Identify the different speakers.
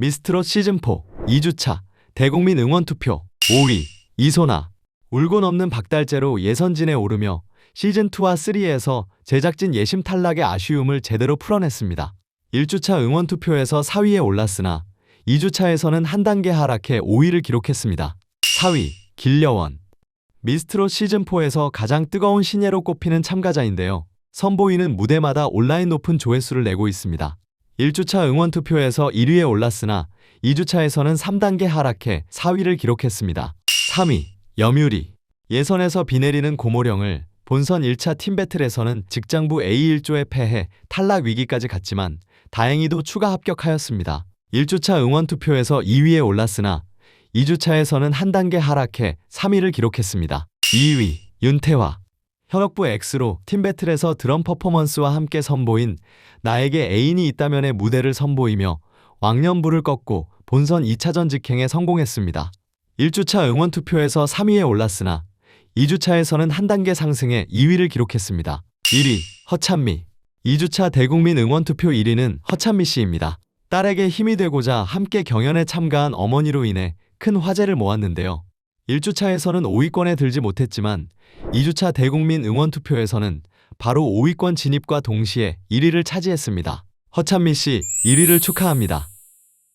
Speaker 1: 미스트롯 시즌4 2주차 대국민 응원 투표 5위 이소나 울고 넘는 박달재로 예선진에 오르며 시즌2와 3에서 제작진 예심 탈락의 아쉬움을 제대로 풀어냈습니다. 1주차 응원 투표에서 4위에 올랐으나 2주차에서는 한 단계 하락해 5위를 기록했습니다. 4위 길려원 미스트롯 시즌4에서 가장 뜨거운 신예로 꼽히는 참가자인데요. 선보이는 무대마다 온라인 높은 조회수를 내고 있습니다. 1주차 응원 투표에서 1위에 올랐으나 2주차에서는 3단계 하락해 4위를 기록했습니다. 3위 염유리 예선에서 비 내리는 고모령을 본선 1차 팀배틀에서는 직장부 A1조에 패해 탈락 위기까지 갔지만 다행히도 추가 합격하였습니다. 1주차 응원 투표에서 2위에 올랐으나 2주차에서는 한 단계 하락해 3위를 기록했습니다. 2위 윤태화 현역부 X로 팀배틀에서 드럼 퍼포먼스와 함께 선보인 나에게 애인이 있다면의 무대를 선보이며 왕년부를 꺾고 본선 2차전 직행에 성공했습니다. 1주차 응원 투표에서 3위에 올랐으나 2주차에서는 한 단계 상승해 2위를 기록했습니다. 1위 허찬미 2주차 대국민 응원 투표 1위는 허찬미 씨입니다. 딸에게 힘이 되고자 함께 경연에 참가한 어머니로 인해 큰 화제를 모았는데요. 1주차에서는 5위권에 들지 못했지만 2주차 대국민 응원 투표에서는 바로 5위권 진입과 동시에 1위를 차지했습니다. 허찬미 씨 1위를 축하합니다.